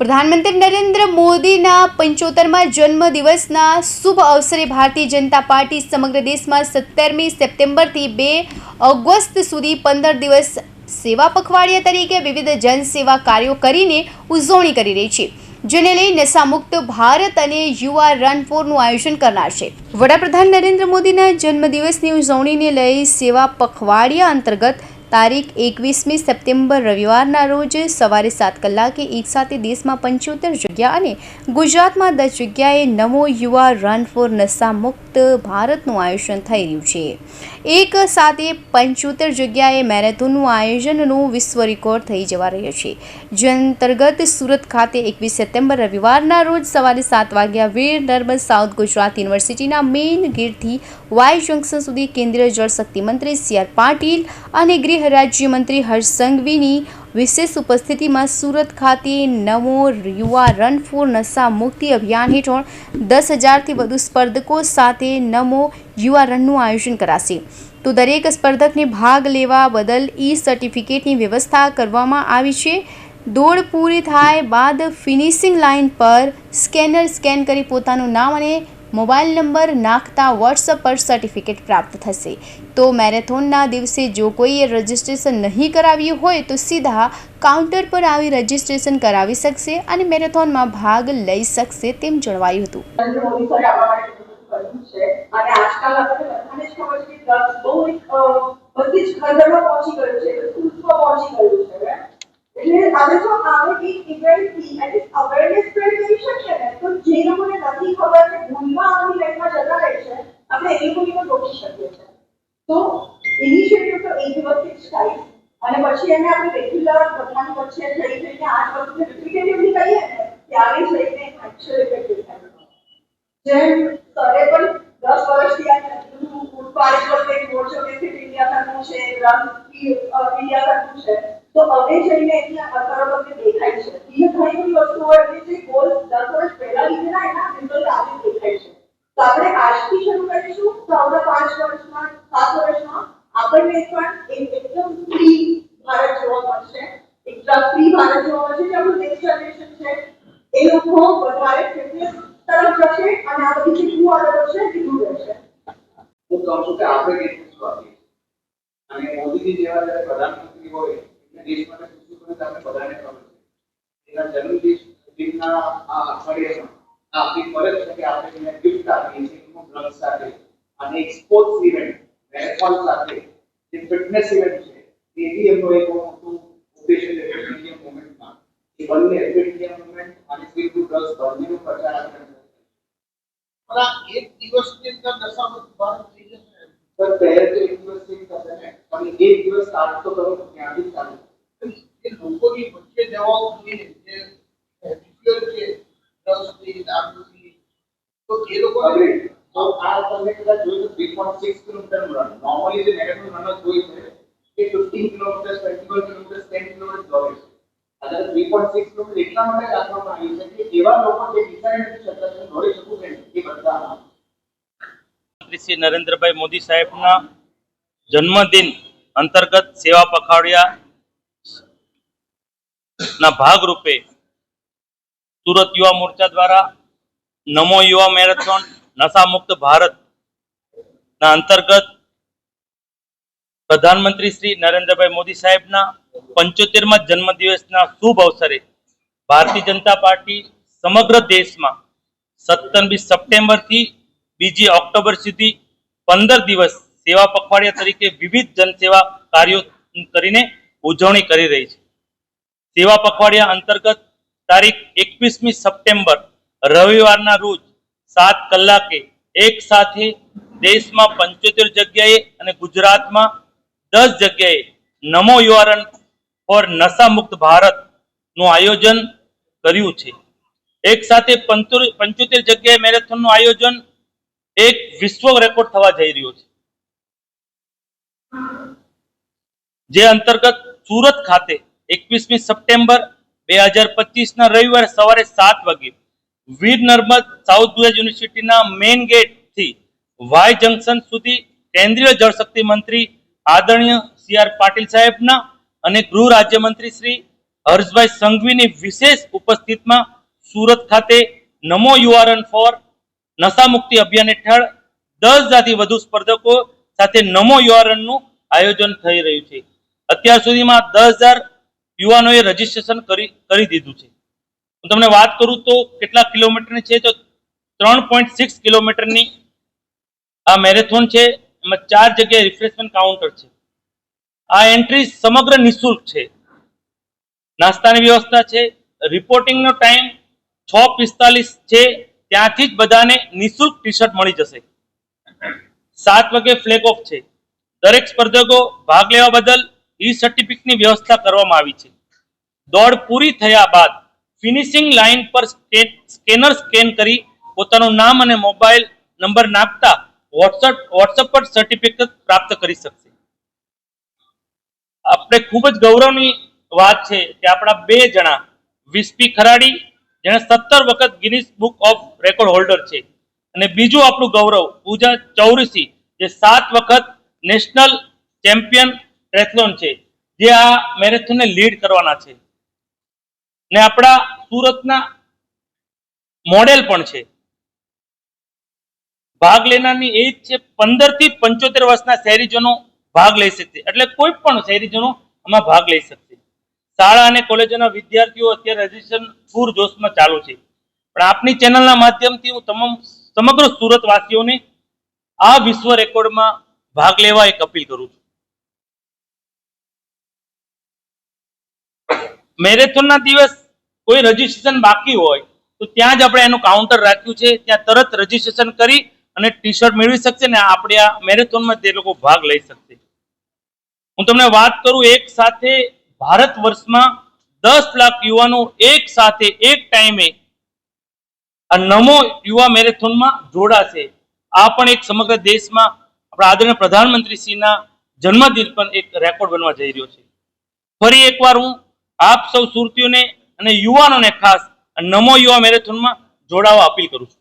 પ્રધાનમંત્રી નરેન્દ્ર મોદીના પંચોતેરમાં જન્મદિવસના શુભ અવસરે ભારતીય જનતા પાર્ટી સમગ્ર દેશમાં સત્તરમી સપ્ટેમ્બરથી બે ઓગસ્ટ સુધી પંદર દિવસ સેવા પખવાડિયા તરીકે વિવિધ જનસેવા કાર્યો કરીને ઉજવણી કરી રહી છે, જેને લઈ નશામુક્ત ભારત અને યુવા રન ફોરનું આયોજન કરનાર છે. વડાપ્રધાન નરેન્દ્ર મોદીના જન્મદિવસની ઉજવણીને લઈ સેવા પખવાડિયા અંતર્ગત તારીખ એકવીસમી સપ્ટેમ્બર રવિવારના રોજ સવારે સાત કલાકે એકસાથે દેશમાં પંચોતેર જગ્યા અને ગુજરાતમાં દસ જગ્યાએ નમો યુવા રન ફોર નશા મુક્ત ભારતનું આયોજન થઈ રહ્યું છે. એક સાથે પંચોતેર જગ્યાએ મેરેથોનનું આયોજનનું વિશ્વ રેકોર્ડ થઈ જવા રહ્યો છે. જે અંતર્ગત સુરત ખાતે એકવીસ સપ્ટેમ્બર રવિવારના રોજ સવારે સાત વાગ્યા વીર નર્મદ સાઉથ ગુજરાત યુનિવર્સિટીના મેઇન ગેટથી વાય જંકશન સુધી કેન્દ્રીય જળશક્તિ મંત્રી સી આર પાટીલ અને ગૃહ રાજ્યમંત્રી હર્ષ સંઘવીની વિશેષ ઉપસ્થિતિમાં સુરત ખાતે નમો યુવા રન ફોર નશા મુક્તિ અભિયાન હેઠળ દસ હજારથી વધુ સ્પર્ધકો સાથે નમો યુવા રનનું આયોજન કરાશે. તો દરેક સ્પર્ધકને ભાગ લેવા બદલ ઈ સર્ટિફિકેટની વ્યવસ્થા કરવામાં આવી છે. દોડ પૂરી થાય બાદ ફિનિશિંગ લાઇન પર સ્કેનર સ્કેન કરી પોતાનું નામ અને મોબાઈલ નંબર નાખતા વોટ્સઅપ પર સર્ટિફિકેટ પ્રાપ્ત થશે. તો મેરેથોનના દિવસે જો કોઈએ રજિસ્ટ્રેશન નહીં કરાવ્યું હોય તો સીધા કાઉન્ટર પર આવી રજિસ્ટ્રેશન કરાવી શકશે અને મેરેથોનમાં ભાગ લઈ શકશે તેમ જણાવાયું હતું નરેન્દ્ર મોદી સરે આપણા માટે બધું કર્યું છે અને આજકાલ આપણને બધાને જ ખબર છે કે drugs બહુ એક અ, બધી જ ઘર ઘરમાં પહોંચી ગયું છે સ્કૂલ્સમાં પહોંચી ગયું છે એટલે આપણે જો આવે એક ઇવેન્ટથી એટલીસ્ટ અવેરનેસ સ્પ્રેડ કરી શકીએ ને તો જે લોકોને નથી ખબર કે ભૂલમાં આપણી લાઈફમાં જતા રહે છે આપણે અને પછી એને આપણે રેગ્યુલર બધાની વચ્ચે થઈ જઈને આઠ વખતે રિપીટેટિવલી કહીએ ને ત્યારે જઈને એકચ્યુઅલ જેમ સરે પણ દસ વર્ષથી આ ફૂડ પાણી પર એક મોરચો કે ઇન્ડિયા કરવું છે રન ઇન્ડિયા કરવું છે, તો હવે જઈને એની અસરો તમને દેખાય છે. એ ઘણી બધી વસ્તુઓ એટલે જે ગોલ દસ વર્ષ પહેલા લીધેલા એના રિઝલ્ટ આજે દેખાય છે તો આપણે આજથી શરૂ કરીશું તો આવતા પાંચ વર્ષમાં સાત વર્ષમાં આપણને પણ એક એકદમ ફ્રી ભારત જોવા મળશે એકદમ ફ્રી ભારત જોવા મળશે જે આપણું નેક્સ્ટ જનરેશન છે એ લોકો અને કહું છું કે મોદીજી જેવા પ્રધાનમંત્રી હોય છે. કે આપણે એને ગિફ્ટ આપીએ બ્લડ સાથે અને એક સ્પોર્ટ્સ ઇવેન્ટ મેરેથોન સાથે, જે ફિટનેસ ઇવેન્ટ છે, એ બી એમનો એક મોટું ઉદ્દેશ્ય છે ફિટ ઇન્ડિયા મુવમેન્ટમાં એ બંને ફિટ ઇન્ડિયા મુવમેન્ટ અને ફ્રી ટુ ડ્રગ્સ બંનેનો પ્રચાર આપણે કરીએ. પણ આ એક દિવસની અંદર નશામુક્ત ભારત થઈ જશે સર પહેલે તો એક દિવસથી થશે ને પણ એક દિવસ સ્ટાર્ટ તો કરો ત્યાંથી ચાલુ એ લોકોની વચ્ચે જવાઓ જોઈએ જે હેબિચ્યુઅલ છે ડ્રગ્સની દારૂની તો એ લોકો Agreed. તો આ તમે કદાચ જોયું તો 3.6 કિલોમીટર રન નોર્મલી જે મેરેથોન રનર્સ હોય છે એ 15 કિલોમીટર 21 શ્રી નરેન્દ્રભાઈ મોદી સાહેબના જન્મદિન અંતર્ગત સેવા પખાડિયા ના ભાગરૂપે સુરત યુવા મોરચા દ્વારા નમો યુવા મેરેથોન નશા મુક્ત ભારત ના અંતર્ગત પ્રધાનમંત્રી શ્રી નરેન્દ્રભાઈ મોદી સાહેબના પંચોતેરમાં જન્મદિવસના શુભ અવસરે ભારતીય જનતા પાર્ટી સમગ્ર દેશમાં સત્તરમી સપ્ટેમ્બરથી બીજી ઓક્ટોબર સુધી પંદર દિવસ સેવા પખવાડિયા તરીકે વિવિધ જનસેવા કાર્યો કરીને ઉજવણી કરી રહી છે. સેવા પખવાડિયા અંતર્ગત તારીખ એકવીસમી સપ્ટેમ્બર રવિવારના રોજ સાત કલાકે એક સાથે દેશમાં પંચોતેર જગ્યાએ અને ગુજરાતમાં દસ જગ્યાએ નમો યુવારન ફોર નશા મુક્ત ભારતનું આયોજન કર્યું છે. એક સાથે પંચોતેર જગ્યાએ મેરેથોનનું આયોજન એક વિશ્વ રેકોર્ડ થવા જઈ રહ્યો છે. જે અંતર્ગત સુરત ખાતે એકવીસમી સપ્ટેમ્બર બે હજાર પચીસ ના રવિવારે સવારે સાત વાગે વીર નર્મદ સાઉથ ગુજરાત યુનિવર્સિટીના મેઇન ગેટથી વાય જંકશન સુધી કેન્દ્રીય જળશક્તિ મંત્રી આદરણીય સી આર પાટીલ સાહેબના અને ગૃહ રાજ્યમંત્રી શ્રી હર્ષભાઈ સંઘવીની વિશેષ ઉપસ્થિતિમાં સુરત ખાતે નમો યુઆરએન ફોર નશા મુક્તિ અભિયાન હેઠળ દસ હજારથી વધુ સ્પર્ધકો સાથે નમો યુઆરએનનું આયોજન થઈ રહ્યું છે. અત્યાર સુધીમાં દસ હજાર યુવાનોએ રજીસ્ટ્રેશન કરી કરી દીધું છે. હું તમને વાત કરું તો કેટલા કિલોમીટરની છે? તો ત્રણ પોઈન્ટ સિક્સ કિલોમીટરની આ મેરેથોન છે. એમાં ચાર જગ્યાએ રિફ્રેશમેન્ટ કાઉન્ટર છે. આ એન્ટ્રી સમગ્ર નિઃશુલ્ક છે. નાસ્તાની વ્યવસ્થા છે. રિપોર્ટિંગનો ટાઈમ છ પિસ્તાલીસ છે. ત્યાંથી જ બધાને નિઃશુલ્ક ટી શર્ટ મળી જશે. સાત વાગે ફ્લેગ ઓફ છે. દરેક સ્પર્ધકો ભાગ લેવા બદલ ઈ સર્ટિફિકેટની વ્યવસ્થા કરવામાં આવી છે. દોડ પૂરી થયા બાદ ફિનિશિંગ લાઇન પર સ્કેનર સ્કેન કરી પોતાનું નામ અને મોબાઈલ નંબર નાખતા વોટ્સઅપ વોટ્સઅપ પર સર્ટિફિકેટ પ્રાપ્ત કરી શકશે. આપણે ખૂબ જ ગૌરવની વાત છે કે આપણા બે જણા, વિસ્પી ખરાડી, જેણે સત્તર વખત Guinness book of record holder છે. અને બીજું આપણું ગૌરવ, પૂજા ચૌરસી, જે સાત વખત નેશનલ ચેમ્પિયન ટ્રેથલોન છે, જે આ મેરેથોનને લીડ કરવાના છે. ને આપણા સુરતના મોડેલ પણ છે. ભાગ લેનારની એજ છે પંદરથી પંચોતેર વર્ષના શહેરીજનો ભાગ લઈ શકશે. એટલે કોઈ પણ શહેરીજનો આમાં ભાગ લઈ શકશે. શાળા અને કોલેજોના વિદ્યાર્થીઓ અત્યારે રજીસ્ટ્રેશન પૂર જોશમાં ચાલુ છે. પણ આપની ચેનલના માધ્યમથી હું તમામ સમગ્ર સુરતવાસીઓને આ વિશ્વ રેકોર્ડમાં ભાગ લેવા એક અપીલ કરું છું. મેરેથોનના દિવસ કોઈ રજીસ્ટ્રેશન બાકી હોય તો ત્યાં જ આપણે એનું કાઉન્ટર રાખ્યું છે. ત્યાં તરત રજીસ્ટ્રેશન કરી અને ટી શર્ટ મેળવી શકશે ને આપણે આ મેરેથોનમાં તે લોકો ભાગ લઈ શકશે. હું તમને વાત કરું એક સાથે ભારત વર્ષમાં દસ લાખ યુવાનો એક સાથે એક ટાઈમે આ નમો યુવા મેરેથોનમાં જોડાશે. આ પણ એક સમગ્ર દેશમાં આપણા આદરણીય પ્રધાનમંત્રીશ્રીના જન્મદિન પણ એક રેકોર્ડ બનવા જઈ રહ્યો છે. ફરી એકવાર હું આપ સૌ સુરતીઓને અને યુવાનોને ખાસ નમો યુવા મેરેથોનમાં જોડાવા અપીલ કરું છું.